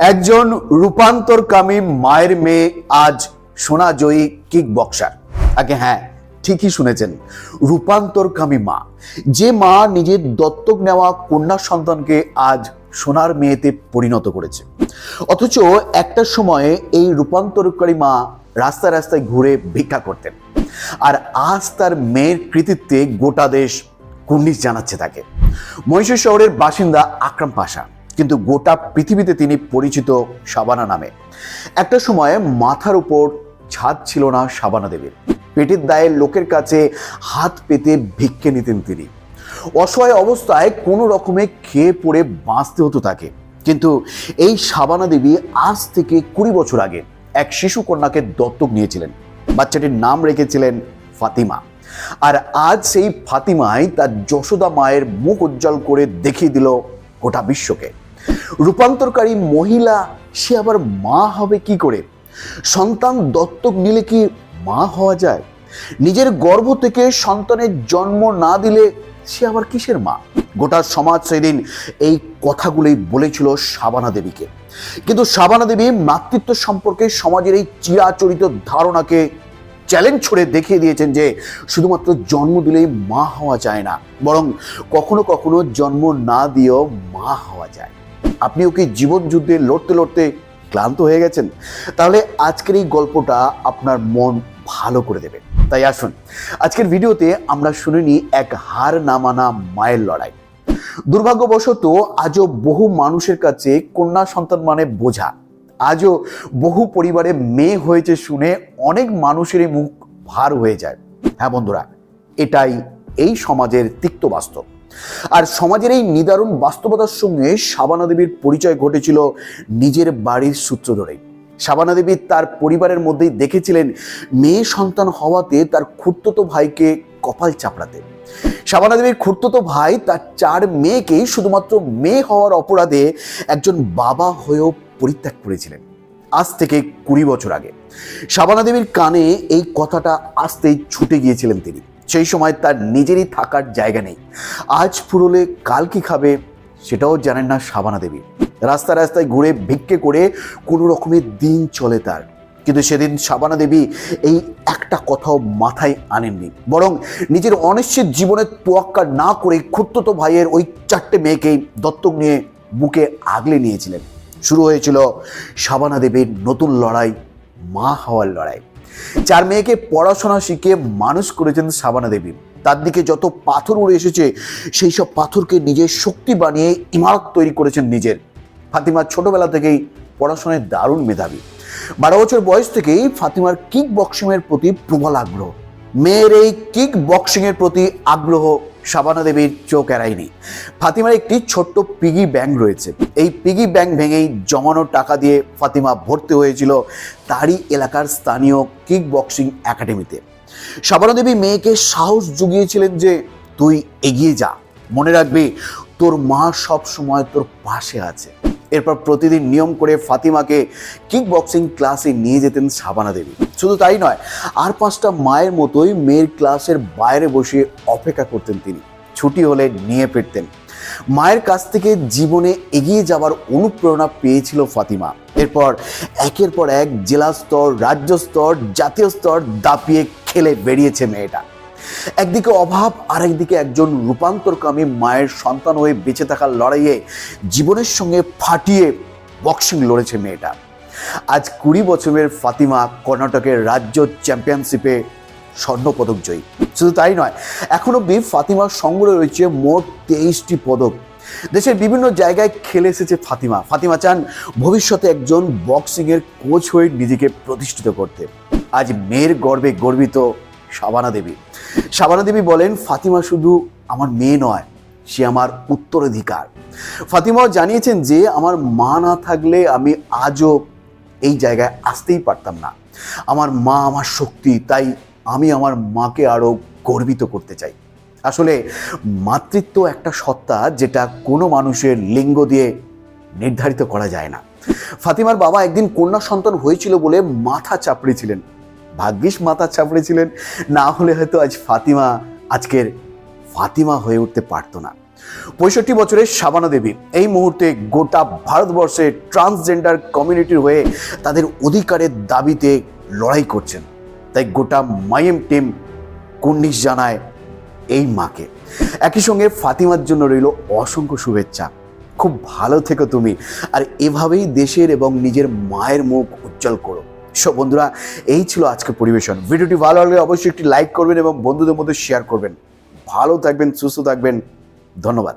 একজন রূপান্তরকামী মায়ের মেয়ে আজ সোনাজয়ী কিক বক্সার আগে হ্যাঁ ঠিকই শুনেছেন, রূপান্তরকামী মা। যে মা নিজের দত্তক নেওয়া কন্যা সন্তানকে আজ সোনার মেয়েতে পরিণত করেছে। অথচ একটা সময়ে এই রূপান্তরকারী মা রাস্তায় রাস্তায় ঘুরে ভিক্ষা করতেন। আর আজ তার মেয়ের কৃতিত্বে গোটা দেশ কুর্নিশ জানাচ্ছে তাকে। মহীশূর শহরের বাসিন্দা আকরাম পাশা। কিন্তু গোটা পৃথিবীতে তিনি পরিচিত শাবানা নামে। একটা সময়ে মাথার উপর ছাদ ছিল না শাবানা দেবীর। পেটের দায়ে লোকের কাছে হাত পেতে ভিক্ষে নিতেন তিনি। অসহায় অবস্থায় কোনো রকমে খেয়ে পড়ে বাঁচতে হতো তাকে। কিন্তু এই শাবানা দেবী আজ থেকে কুড়ি বছর আগে এক শিশু কন্যাকে দত্তক নিয়েছিলেন। বাচ্চাটির নাম রেখেছিলেন ফাতিমা। আর আজ সেই ফাতিমাই তার যশোদা মায়ের মুখ উজ্জ্বল করে দেখিয়ে দিল গোটা বিশ্বকে। রূপান্তরকারী মহিলা, সে আবার মা হবে কি করে? সন্তান দত্তক নিলে কি মা হওয়া যায়? নিজের গর্ভ থেকে সন্তানের জন্ম না দিলে সে আবার কিসের মা? গোটা সমাজ সেদিন এই কথাগুলোই বলেছিল শাবানা দেবীকে। কিন্তু সাবানা দেবী মাতৃত্ব সম্পর্কে সমাজের এই চিরাচরিত ধারণাকে চ্যালেঞ্জ ছড়ে দেখিয়ে দিয়েছেন যে শুধুমাত্র জন্ম দিলেই মা হওয়া যায় না, বরং কখনো কখনো জন্ম না দিয়েও মা হওয়া যায়। আপনিও কি জীবন যুদ্ধে লড়তে লড়তে ক্লান্ত হয়ে গেছেন? তাহলে আজকের এই গল্পটা আপনার মন ভালো করে দেবে। তাই আসুন, আজকের ভিডিওতে আমরা শুনে নিই এক হার না মানা মায়ের লড়াই। দুর্ভাগ্যবশত আজও বহু মানুষের কাছে কন্যা সন্তান মানে বোঝা। আজও বহু পরিবারে মেয়ে হয়েছে শুনে অনেক মানুষেরই মুখ ভার হয়ে যায়। হ্যাঁ বন্ধুরা, এটাই এই সমাজের তিক্ত বাস্তব। আর সমাজের এই নিদারুণ বাস্তবতার সঙ্গে শাবানা দেবীর পরিচয় ঘটেছিল নিজের বাড়ির সূত্র ধরেই শাবানা দেবী তার পরিবারের মধ্যেই দেখেছিলেন মেয়ে সন্তান হওয়াতে তার খুর্ততো ভাইকে কপাল চাপড়াতে। শাবানা দেবীর খুর্ততো ভাই তার চার মেয়েকেই শুধুমাত্র মেয়ে হওয়ার অপরাধে একজন বাবা হয়েও পরিত্যাগ করেছিলেন। আজ থেকে কুড়ি বছর আগে। শাবানা দেবীর কানে এই কথাটা আসতেই ছুটে গিয়েছিলেন তিনি। সেই সময় তার নিজেরই থাকার জায়গা নেই। আজ ফুরলে কাল কি খাবে সেটাও জানেন না শাবানা দেবী। রাস্তা রাস্তায় ঘুরে ভিক্ষে করে কোনো রকমের দিন চলে তার। কিন্তু সেদিন শাবানা দেবী এই একটা কথাও মাথায় আনেননি। বরং নিজের অনিশ্চিত জীবনের তোয়াক্কা না করে খুর্ততো ভাইয়ের ওই চারটে মেয়েকেই দত্তক নিয়ে বুকে আগলে নিয়েছিলেন। শুরু হয়েছিল শাবানা দেবীর নতুন লড়াই, মা হওয়ার লড়াই। চার মেয়েকে পড়াশোনা শিখে মানুষ করেছেন সাবানা দেবী। তার দিকে যত পাথর উড়ে এসেছে, সেই সব পাথরকে নিজের শক্তি বানিয়ে ইমারত তৈরি করেছেন নিজের। ফাতিমা ছোটবেলা থেকেই পড়াশোনায় দারুণ মেধাবী। বারো বছর বয়স থেকেই ফাতিমার কিক বক্সিংয়ের প্রতি প্রবল আগ্রহ। মেয়ের এই কিক বক্সিংয়ের প্রতি আগ্রহ শাবানা দেবীর চোখ এড়ায়নি। ফাতিমার একটি ছোট্ট পিগি ব্যাংক রয়েছে। এই পিগি ব্যাংক ভেঙেই জমানো টাকা দিয়ে ফাতিমা ভর্তি হয়েছিল তারই এলাকার স্থানীয় কিক বক্সিং একাডেমিতে শাবানা দেবী মেয়েকে সাহস জুগিয়েছিলেন যে, তুই এগিয়ে যা। মনে রাখবি, তোর মা সব সময় তোর পাশে আছে। এরপর প্রতিদিন নিয়ম করে ফাতিমাকে কিক বক্সিং ক্লাসে নিয়ে যেতেন সাবানা দেবী। শুধু তাই নয়, আর পাঁচটা মায়ের মতোই মেয়ের ক্লাসের বাইরে বসে অপেক্ষা করতেন তিনি। ছুটি হলে নিয়ে ফিরতেন। মায়ের কাছ থেকে জীবনে এগিয়ে যাওয়ার অনুপ্রেরণা পেয়েছিল ফাতিমা। এরপর একের পর এক জেলা স্তর, রাজ্য স্তর, জাতীয় স্তর দাপিয়ে খেলে বেরিয়েছে মেয়েটা। একদিকে অভাব আর একদিকে একজন রূপান্তরকামী মায়ের সন্তান হয়ে বেঁচে থাকার লড়াইয়ে জীবনের সঙ্গে ফাটিয়ে বক্সিং লড়েছে মেয়েটা। আজ কুড়ি বছরের ফাতিমা কর্ণাটকের রাজ্য চ্যাম্পিয়নশিপে স্বর্ণপদক জয়ী। শুধু তাই নয়, এখন অব্দি ফাতিমার সংগ্রহ রয়েছে মোট তেইশটি পদক। দেশের বিভিন্ন জায়গায় খেলে এসেছে ফাতিমা। ফাতিমা চান ভবিষ্যতে একজন বক্সিংয়ের কোচ হয়ে নিজেকে প্রতিষ্ঠিত করতে। আজ মেয়ের গর্বে গর্বিত শাবানা দেবী। শাবানা দেবী বলেন, ফাতিমা শুধু আমার মেয়ে নয়, সে আমার উত্তরাধিকার। ফাতিমাও জানিয়েছেন যে, আমার মা না থাকলে আমি আজও এই জায়গায় আসতেই পারতাম না। আমার মা আমার শক্তি, তাই আমি আমার মাকে আরও গর্বিত করতে চাই। আসলে, মাতৃত্ব একটা সত্তা যেটা কোনো মানুষের লিঙ্গ দিয়ে নির্ধারিত করা যায় না। ফাতিমার বাবা একদিন কন্যা সন্তান হয়েছিল বলে মাথা চাপড়েছিলেন। ভাগ্যিস মাথা চাপড়েছিলেন না হলে হয়তো আজ ফাতিমা, আজকের ফাতিমা হয়ে উঠতে পারতো না। পঁয়ষট্টি বছরের শাবানা দেবী এই মুহূর্তে গোটা ভারতবর্ষে ট্রান্সজেন্ডার কমিউনিটির হয়ে তাদের অধিকারের দাবিতে লড়াই করছেন। তাই গোটা মাইএম টিম কুর্নিশ জানায় এই মাকে। একই সঙ্গে ফাতিমার জন্য রইল অসংখ্য শুভেচ্ছা। খুব ভালো থেকো তুমি। আর এভাবেই দেশের এবং নিজের মায়ের মুখ উজ্জ্বল করো। সব বন্ধুরা, এই ছিল আজকের পরিবেশন। ভিডিওটি ভালো লাগলে অবশ্যই একটি লাইক করবেন এবং বন্ধুদের মধ্যে শেয়ার করবেন। ভালো থাকবেন, সুস্থ থাকবেন। ধন্যবাদ।